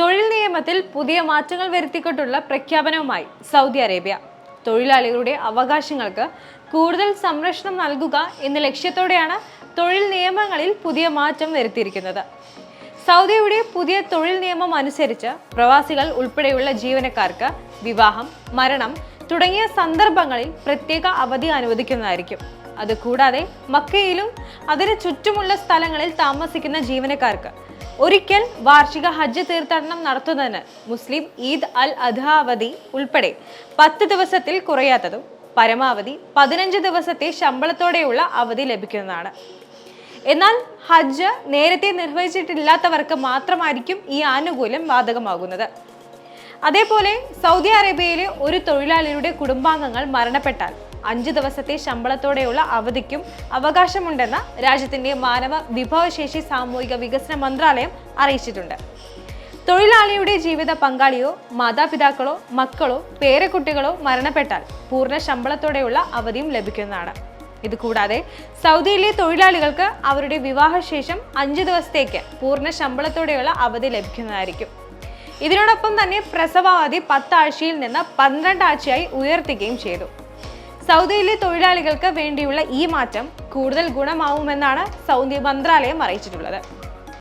തൊഴിൽ നിയമത്തിൽ പുതിയ മാറ്റങ്ങൾ വരുത്തിക്കൊണ്ടുള്ള പ്രഖ്യാപനവുമായി സൗദി അറേബ്യ. തൊഴിലാളികളുടെ അവകാശങ്ങൾക്ക് കൂടുതൽ സംരക്ഷണം നൽകുക എന്ന ലക്ഷ്യത്തോടെയാണ് തൊഴിൽ നിയമങ്ങളിൽ പുതിയ മാറ്റം വരുത്തിയിരിക്കുന്നത്. സൗദിയുടെ പുതിയ തൊഴിൽ നിയമം അനുസരിച്ച് പ്രവാസികൾ ഉൾപ്പെടെയുള്ള ജീവനക്കാർക്ക് വിവാഹം മരണം തുടങ്ങിയ സന്ദർഭങ്ങളിൽ പ്രത്യേക അവധി അനുവദിക്കുന്നതായിരിക്കും. അതുകൂടാതെ മക്കയിലും അതിന് ചുറ്റുമുള്ള സ്ഥലങ്ങളിൽ താമസിക്കുന്ന ജീവനക്കാർക്ക് ഒരിക്കൽ വാർഷിക ഹജ്ജ് തീർത്ഥാടനം നടത്തുന്നതിന് മുസ്ലിം ഈദ് അൽ അധ അവധി ഉൾപ്പെടെ പത്ത് ദിവസത്തിൽ കുറയാത്തതും പരമാവധി പതിനഞ്ച് ദിവസത്തെ ശമ്പളത്തോടെയുള്ള അവധി ലഭിക്കുന്നതാണ്. എന്നാൽ ഹജ്ജ് നേരത്തെ നിർവഹിച്ചിട്ടില്ലാത്തവർക്ക് മാത്രമായിരിക്കും ഈ ആനുകൂല്യം ബാധകമാകുന്നത്. അതേപോലെ സൗദി അറേബ്യയിലെ ഒരു തൊഴിലാളിയുടെ കുടുംബാംഗങ്ങൾ മരണപ്പെട്ടാൽ അഞ്ച് ദിവസത്തെ ശമ്പളത്തോടെയുള്ള അവധിക്കും അവകാശമുണ്ടെന്ന് രാജ്യത്തിന്റെ മാനവ വിഭവശേഷി സാമൂഹിക വികസന മന്ത്രാലയം അറിയിച്ചിട്ടുണ്ട്. തൊഴിലാളിയുടെ ജീവിത പങ്കാളിയോ മാതാപിതാക്കളോ മക്കളോ പേരക്കുട്ടികളോ മരണപ്പെട്ടാൽ പൂർണ ശമ്പളത്തോടെയുള്ള അവധിയും ലഭിക്കുന്നതാണ്. ഇതുകൂടാതെ സൗദിയിലെ തൊഴിലാളികൾക്ക് അവരുടെ വിവാഹശേഷം അഞ്ച് ദിവസത്തേക്ക് പൂർണ ശമ്പളത്തോടെയുള്ള അവധി ലഭിക്കുന്നതായിരിക്കും. ഇതിനോടൊപ്പം തന്നെ പ്രസവാവധി പത്താഴ്ചയിൽ നിന്ന് പന്ത്രണ്ടാഴ്ചയായി ഉയർത്തുകയും ചെയ്തു. സൗദിയിലെ തൊഴിലാളികൾക്ക് വേണ്ടിയുള്ള ഈ മാറ്റം കൂടുതൽ ഗുണമാവുമെന്നാണ് സൗദി മന്ത്രാലയം അറിയിച്ചിട്ടുള്ളത്.